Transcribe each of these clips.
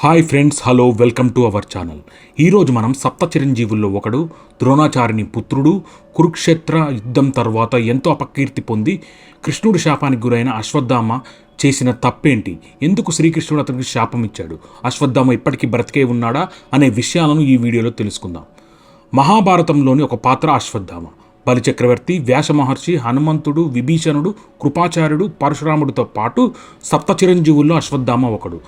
Hi friends hello welcome to our channel. ఈరోజు మనం సప్త చిరంజీవుల్లో ఒకడు ద్రోణాచార్యుని పుత్రుడు కురుక్షేత్ర యుద్ధం తర్వాత ఎంతో అపకీర్తి పొంది కృష్ణుడి శాపానికి గురైన అశ్వత్థామ చేసిన తప్పేంటి? ఎందుకు శ్రీకృష్ణుడు అతనికి శాపం ఇచ్చాడు? అశ్వత్థామ ఇప్పటికీ బ్రతికే ఉన్నాడా? అనే విషయాలను ఈ వీడియోలో తెలుసుకుందాం. మహాభారతంలోని ఒక పాత్ర అశ్వత్థామ. బలిచక్రవర్తి వ్యాస మహర్షి హనుమంతుడు విభీషణుడు కృపాచార్యుడు పరశురాముడితో పాటు సప్త చిరంజీవుల్లో అశ్వత్థామ ఒకడు.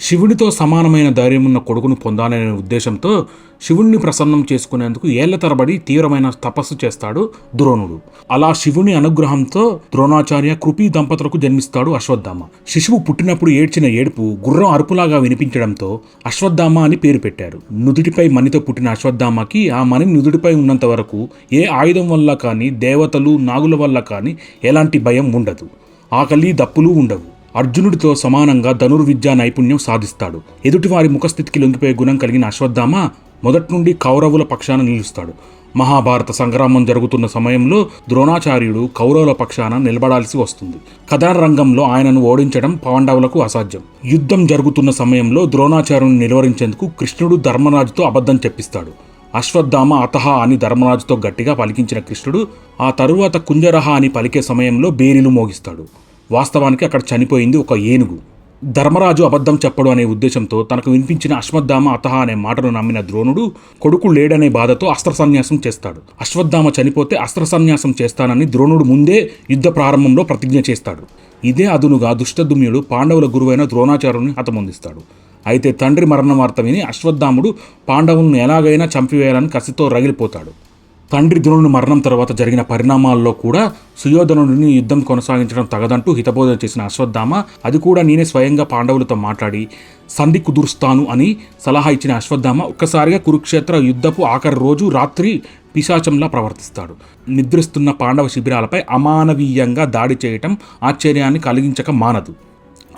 శివునితో సమానమైన ధైర్యమున్న కొడుకును పొందాలనే ఉద్దేశంతో శివుణ్ణి ప్రసన్నం చేసుకునేందుకు ఏళ్ళ తరబడి తీవ్రమైన తపస్సు చేస్తాడు ద్రోణుడు. అలా శివుని అనుగ్రహంతో ద్రోణాచార్య కృపి దంపతులకు జన్మిస్తాడు అశ్వత్థామ. శిశువు పుట్టినప్పుడు ఏడ్చిన ఏడుపు గుర్రం అరుపులాగా వినిపించడంతో అశ్వత్థామ అని పేరు పెట్టారు. నుదుటిపై మణితో పుట్టిన అశ్వత్థామకి ఆ మణి నుదుటిపై ఉన్నంత వరకు ఏ ఆయుధం వల్ల కానీ దేవతలు నాగుల వల్ల కానీ ఎలాంటి భయం ఉండదు. ఆకలి దప్పులు ఉండవు. అర్జునుడితో సమానంగా ధనుర్విద్యా నైపుణ్యం సాధిస్తాడు. ఎదుటివారి ముఖస్థితికి లొంగిపోయే గుణం కలిగిన అశ్వత్థామ మొదటి నుండి కౌరవుల పక్షాన నిలుస్తాడు. మహాభారత సంగ్రామం జరుగుతున్న సమయంలో ద్రోణాచార్యుడు కౌరవుల పక్షాన నిలబడాల్సి వస్తుంది. కథన రంగంలో ఆయనను ఓడించడం పాండవులకు అసాధ్యం. యుద్ధం జరుగుతున్న సమయంలో ద్రోణాచార్యుని నిలువరించేందుకు కృష్ణుడు ధర్మరాజుతో అబద్ధం చెప్పిస్తాడు. అశ్వత్థామ అతహ అని ధర్మరాజుతో గట్టిగా పలికించిన కృష్ణుడు ఆ తరువాత కుంజరహ అని పలికే సమయంలో బేరీలు మోగిస్తాడు. వాస్తవానికి అక్కడ చనిపోయింది ఒక ఏనుగు. ధర్మరాజు అబద్ధం చెప్పడు అనే ఉద్దేశంతో తనకు వినిపించిన అశ్వత్థామ అతహ అనే మాటను నమ్మిన ద్రోణుడు కొడుకు లేడనే బాధతో అస్త్ర సన్యాసం చేస్తాడు. అశ్వత్థామ చనిపోతే అస్త్ర సన్యాసం చేస్తానని ద్రోణుడు ముందే యుద్ధ ప్రారంభంలో ప్రతిజ్ఞ చేస్తాడు. ఇదే అదునుగా దుష్టదుమ్యుడు పాండవుల గురువైన ద్రోణాచార్యుని హతమొందిస్తాడు. అయితే తండ్రి మరణ వార్త విని అశ్వత్థాముడు పాండవులను ఎలాగైనా చంపివేయాలని కసితో రగిలిపోతాడు. తండ్రి ద్రోణుని మరణం తర్వాత జరిగిన పరిణామాల్లో కూడా సుయోధనుడిని యుద్ధం కొనసాగించడం తగదంటూ హితబోధన చేసిన అశ్వత్థామ అది కూడా నేనే స్వయంగా పాండవులతో మాట్లాడి సంధి కుదురుస్తాను అని సలహా ఇచ్చిన అశ్వత్థామ ఒక్కసారిగా కురుక్షేత్ర యుద్ధపు ఆఖరి రోజు రాత్రి పిశాచంలా ప్రవర్తిస్తాడు. నిద్రిస్తున్న పాండవ శిబిరాలపై అమానవీయంగా దాడి చేయటం ఆశ్చర్యాన్ని కలిగించక మానదు.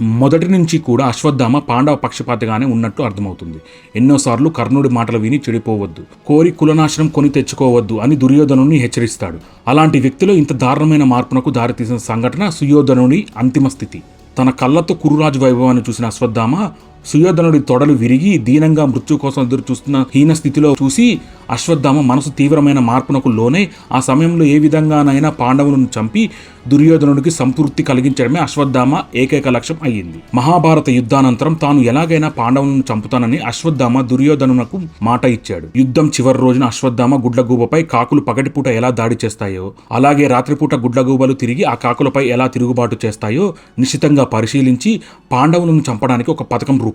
మొదటి నుంచి కూడా అశ్వత్థామ పాండవ పక్షపాతగానే ఉన్నట్టు అర్థమవుతుంది. ఎన్నోసార్లు కర్ణుడి మాటలు విని చెడిపోవద్దు. కోరి కులనాశనం కొని తెచ్చుకోవద్దు అని దుర్యోధనుని హెచ్చరిస్తాడు. అలాంటి వ్యక్తిలో ఇంత దారుణమైన మార్పునకు దారితీసిన సంఘటన సుయోధనుని అంతిమ స్థితి. తన కళ్ళతో కురురాజు వైభవాన్ని చూసిన అశ్వత్థామ సుయోధనుడి తొడలు విరిగి దీనంగా మృత్యు కోసం ఎదురు చూస్తున్న హీన స్థితిలో చూసి అశ్వత్థామ మనసు తీవ్రమైన మార్పునకు లోనే ఆ సమయంలో ఏ విధంగానైనా పాండవులను చంపి దుర్యోధనుడికి సంతృప్తి కలిగించడమే అశ్వత్థామ ఏకైక లక్ష్యం అయ్యింది. మహాభారత యుద్ధానంతరం తాను ఎలాగైనా పాండవులను చంపుతానని అశ్వత్థామ దుర్యోధనునకు మాట ఇచ్చాడు. యుద్ధం చివరి రోజున అశ్వత్థామ గుడ్లగూబపై కాకులు పగటిపూట ఎలా దాడి చేస్తాయో అలాగే రాత్రిపూట గుడ్లగూబలు తిరిగి ఆ కాకులపై ఎలా తిరుగుబాటు చేస్తాయో నిశ్చితంగా పరిశీలించి పాండవులను చంపడానికి ఒక పథకం రూపొందించాడు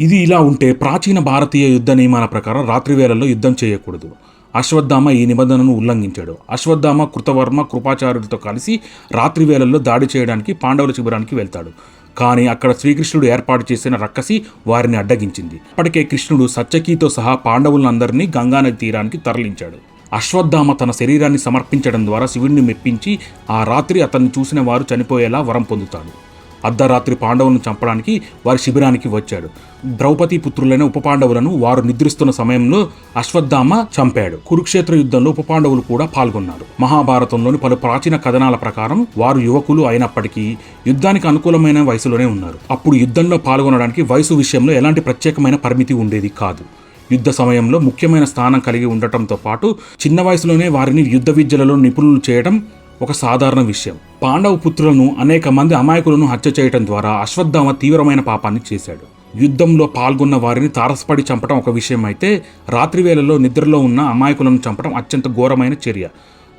ఇది ఇలా ఉంటే ప్రాచీన భారతీయ యుద్ధ నియమాల ప్రకారం రాత్రి వేళల్లో యుద్ధం చేయకూడదు. అశ్వత్థామ ఈ నిబంధనను ఉల్లంఘించాడు. అశ్వత్థామ కృతవర్మ కృపాచార్యుడితో కలిసి రాత్రి వేళల్లో దాడి చేయడానికి పాండవుల శిబిరానికి వెళ్తాడు. కానీ అక్కడ శ్రీకృష్ణుడు ఏర్పాటు చేసిన రక్కసి వారిని అడ్డగించింది. అప్పటికే కృష్ణుడు సత్యకీతో సహా పాండవులందరినీ గంగానది తీరానికి తరలించాడు. అశ్వత్థామ తన శరీరాన్ని సమర్పించడం ద్వారా శివుణ్ణి మెప్పించి ఆ రాత్రి అతన్ని చూసిన వారు చనిపోయేలా వరం పొందుతాడు. అర్ధరాత్రి పాండవులను చంపడానికి వారి శిబిరానికి వచ్చాడు. ద్రౌపది పుత్రులైన ఉప పాండవులను వారు నిద్రిస్తున్న సమయంలో అశ్వత్థామ చంపాడు. కురుక్షేత్ర యుద్ధంలో ఉప పాండవులు కూడా పాల్గొన్నారు. మహాభారతంలోని పలు ప్రాచీన కథనాల ప్రకారం వారు యువకులు అయినప్పటికీ యుద్ధానికి అనుకూలమైన వయసులోనే ఉన్నారు. అప్పుడు యుద్ధంలో పాల్గొనడానికి వయసు విషయంలో ఎలాంటి ప్రత్యేకమైన పరిమితి ఉండేది కాదు. యుద్ధ సమయంలో ముఖ్యమైన స్థానం కలిగి ఉండటంతో పాటు చిన్న వయసులోనే వారిని యుద్ధ విద్యలలో నిపుణులు చేయడం ఒక సాధారణ విషయం. పాండవ పుత్రులను అనేక మంది అమాయకులను హత్య చేయడం ద్వారా అశ్వత్థామ తీవ్రమైన పాపాన్ని చేశాడు. యుద్ధంలో పాల్గొన్న వారిని తారసపడి చంపడం ఒక విషయం అయితే రాత్రివేళలో నిద్రలో ఉన్న అమాయకులను చంపడం అత్యంత ఘోరమైన చర్య.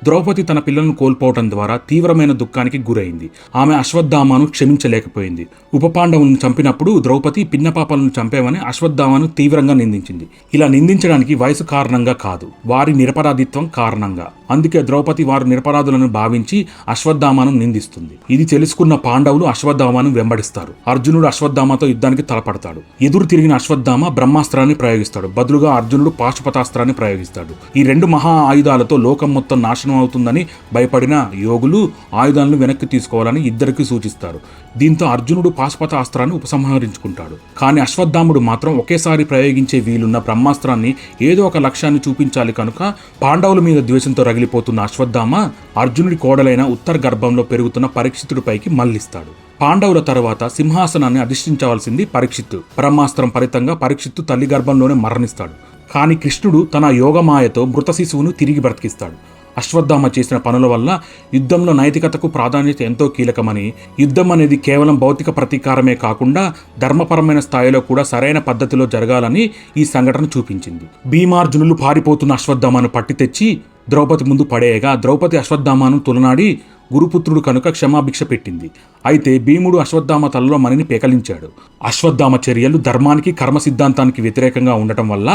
ద్రౌపది తన పిల్లలను కోల్పోవటం ద్వారా తీవ్రమైన దుఃఖానికి గురైంది. ఆమె అశ్వత్థామను క్షమించలేకపోయింది. ఉప పాండవులను చంపినప్పుడు ద్రౌపది పిన్నపాపలను చంపేవని అశ్వత్థామను తీవ్రంగా నిందించింది. ఇలా నిందించడానికి వయసు కారణంగా కాదు వారి నిరపరాధిత్వం కారణంగా. అందుకే ద్రౌపది వారు నిరపరాధులను భావించి అశ్వత్థామను నిందిస్తుంది. ఇది తెలుసుకున్న పాండవులు అశ్వత్థామను వెంబడిస్తారు. అర్జునుడు అశ్వత్థామతో యుద్ధానికి తలపడతాడు. ఎదురు తిరిగిన అశ్వత్థామ బ్రహ్మాస్త్రాన్ని ప్రయోగిస్తాడు. బదులుగా అర్జునుడు పాశుపతాస్త్రాన్ని ప్రయోగిస్తాడు. ఈ రెండు మహా ఆయుధాలతో లోకం మొత్తం నాశనం అవుతుందని భయపడిన యోగులు ఆయుధాలను వెనక్కి తీసుకోవాలని ఇద్దరికి సూచిస్తారు. దీంతో అర్జునుడు పాశుపత అస్త్రాన్ని ఉపసంహరించుకుంటాడు. కానీ అశ్వత్థాముడు మాత్రం ఒకేసారి ప్రయోగించే వీలున్న బ్రహ్మాస్త్రాన్ని ఏదో ఒక లక్ష్యాన్ని చూపించాలి కనుక పాండవుల మీద ద్వేషంతో రగిలిపోతున్న అశ్వత్థామ అర్జునుడి కోడలైన ఉత్తర గర్భంలో పెరుగుతున్న పరీక్షితుడిపైకి మళ్ళిస్తాడు. పాండవుల తర్వాత సింహాసనాన్ని అధిష్ఠించవలసింది పరీక్షిత్తు. బ్రహ్మాస్త్రం ఫలితంగా పరీక్షిత్తు తల్లి గర్భంలోనే మరణిస్తాడు. కానీ కృష్ణుడు తన యోగమాయతో మృత శిశువును తిరిగి బ్రతికిస్తాడు. అశ్వత్థామ చేసిన పనుల వల్ల యుద్ధంలో నైతికతకు ప్రాధాన్యత ఎంతో కీలకమని యుద్ధం అనేది కేవలం భౌతిక ప్రతీకారమే కాకుండా ధర్మపరమైన స్థాయిలో కూడా సరైన పద్ధతిలో జరగాలని ఈ సంఘటన చూపించింది. భీమార్జునులు పారిపోతున్న అశ్వత్థామను పట్టి తెచ్చి ద్రౌపది ముందు పడేయగా ద్రౌపది అశ్వత్థామను తులనాడి గురుపుత్రుడు కనుక క్షమాభిక్ష పెట్టింది. అయితే భీముడు అశ్వత్థామ తలలో మణిని పేకలించాడు. అశ్వత్థామ చర్యలు ధర్మానికి కర్మ సిద్ధాంతానికి వ్యతిరేకంగా ఉండటం వల్ల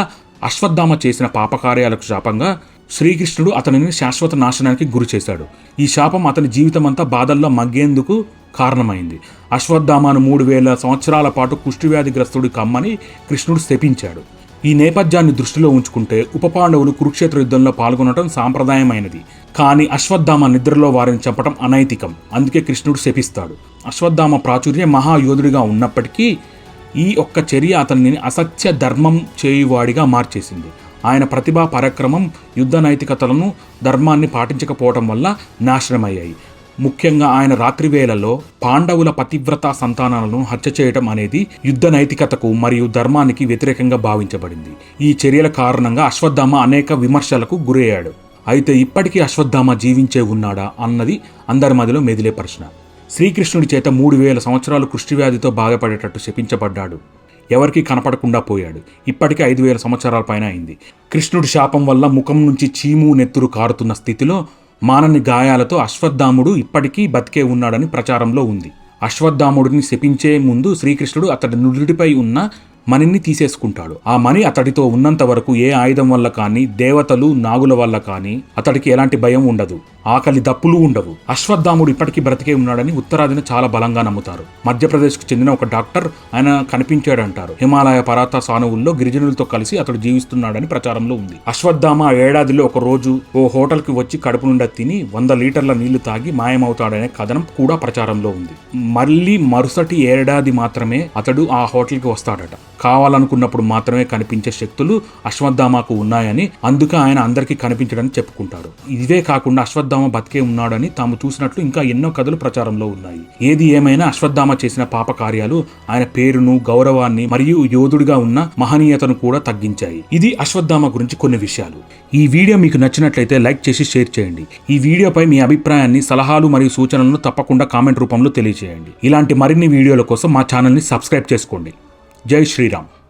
అశ్వత్థామ చేసిన పాపకార్యాలకు శాపంగా శ్రీకృష్ణుడు అతనిని శాశ్వత నాశనానికి గురి చేశాడు. ఈ శాపం అతని జీవితమంతా బాధల్లో మగ్గేందుకు కారణమైంది. అశ్వత్థామాను మూడు వేల సంవత్సరాల పాటు కుష్ఠవ్యాధిగ్రస్తుడి కమ్మని కృష్ణుడు శపించాడు. ఈ నేపథ్యాన్ని దృష్టిలో ఉంచుకుంటే ఉపపాండవులు కురుక్షేత్ర యుద్ధంలో పాల్గొనడం సాంప్రదాయమైనది. కానీ అశ్వత్థామ నిద్రలో వారిని చంపడం అనైతికం. అందుకే కృష్ణుడు శపిస్తాడు. అశ్వత్థామ ప్రాచుర్యం మహాయోధుడిగా ఉన్నప్పటికీ ఈ ఒక్క చర్య అతనిని అసత్య ధర్మం చేయువాడిగా మార్చేసింది. ఆయన ప్రతిభా పరాక్రమం యుద్ధ నైతికతలను ధర్మాన్ని పాటించకపోవటం వల్ల నాశనమయ్యాయి. ముఖ్యంగా ఆయన రాత్రి వేళల్లో పాండవుల పతివ్రత సంతానాలను హత్య చేయడం అనేది యుద్ధ నైతికతకు మరియు ధర్మానికి వ్యతిరేకంగా భావించబడింది. ఈ చర్యల కారణంగా అశ్వత్థామ అనేక విమర్శలకు గురయ్యాడు. అయితే ఇప్పటికీ అశ్వత్థామ జీవించే ఉన్నాడా అన్నది అందరి మదిలో మెదిలే ప్రశ్న. శ్రీకృష్ణుడి చేత మూడు వేల సంవత్సరాలు కుష్ఠవ్యాధితో బాధపడేటట్టు శపించబడ్డాడు. ఎవరికీ కనపడకుండా పోయాడు. ఇప్పటికే ఐదు వేల సంవత్సరాల పైన అయింది. కృష్ణుడి శాపం వల్ల ముఖం నుంచి చీము నెత్తురు కారుతున్న స్థితిలో మానని గాయాలతో అశ్వత్థాముడు ఇప్పటికీ బతికే ఉన్నాడని ప్రచారంలో ఉంది. అశ్వత్థాముడిని శపించే ముందు శ్రీకృష్ణుడు అతడి నుడిపై ఉన్న మణిని తీసేసుకుంటాడు. ఆ మణి అతడితో ఉన్నంత వరకు ఏ ఆయుధం వల్ల కానీ దేవతలు నాగుల వల్ల కానీ అతడికి ఎలాంటి భయం ఉండదు. ఆకలి దప్పులు ఉండవు. అశ్వత్థాముడు ఇప్పటికీ బ్రతికే ఉన్నాడని ఉత్తరాదిన చాలా బలంగా నమ్ముతారు. మధ్యప్రదేశ్కు చెందిన ఒక డాక్టర్ ఆయన కనిపించాడంటారు. హిమాలయ పర్వత సానువుల్లో గిరిజనులతో కలిసి అతడు జీవిస్తున్నాడని ప్రచారంలో ఉంది. అశ్వత్థామ ఆ ఏడాదిలో ఒక రోజు ఓ హోటల్కి వచ్చి కడుపు నుండా తిని వంద లీటర్ల నీళ్ళు తాగి మాయమవుతాడనే కథనం కూడా ప్రచారంలో ఉంది. మళ్ళీ మరుసటి ఏడాది మాత్రమే అతడు ఆ హోటల్కి వస్తాడట. కావాలనుకున్నప్పుడు మాత్రమే కనిపించే శక్తులు అశ్వత్థామకు ఉన్నాయని అందుకే ఆయన అందరికీ కనిపించడని చెప్పుకుంటారు. ఇదే కాకుండా అశ్వత్థ అశ్వత్థామ బతికే ఉన్నాడని తాము చూసినట్లు ఇంకా ఎన్నో కథలు ప్రచారంలో ఉన్నాయి. ఏది ఏమైనా అశ్వత్థామ చేసిన పాప కార్యాలు ఆయన పేరును గౌరవాన్ని మరియు యోధుడిగా ఉన్న మహనీయతను కూడా తగ్గించాయి. ఇది అశ్వత్థామ గురించి కొన్ని విషయాలు. ఈ వీడియో మీకు నచ్చినట్లయితే లైక్ చేసి షేర్ చేయండి. ఈ వీడియోపై మీ అభిప్రాయాన్ని సలహాలు మరియు సూచనలను తప్పకుండా కామెంట్ రూపంలో తెలియజేయండి ఇలాంటి మరిన్ని వీడియోల కోసం మా ఛానల్ని సబ్స్క్రైబ్ చేసుకోండి. జై శ్రీరామ్.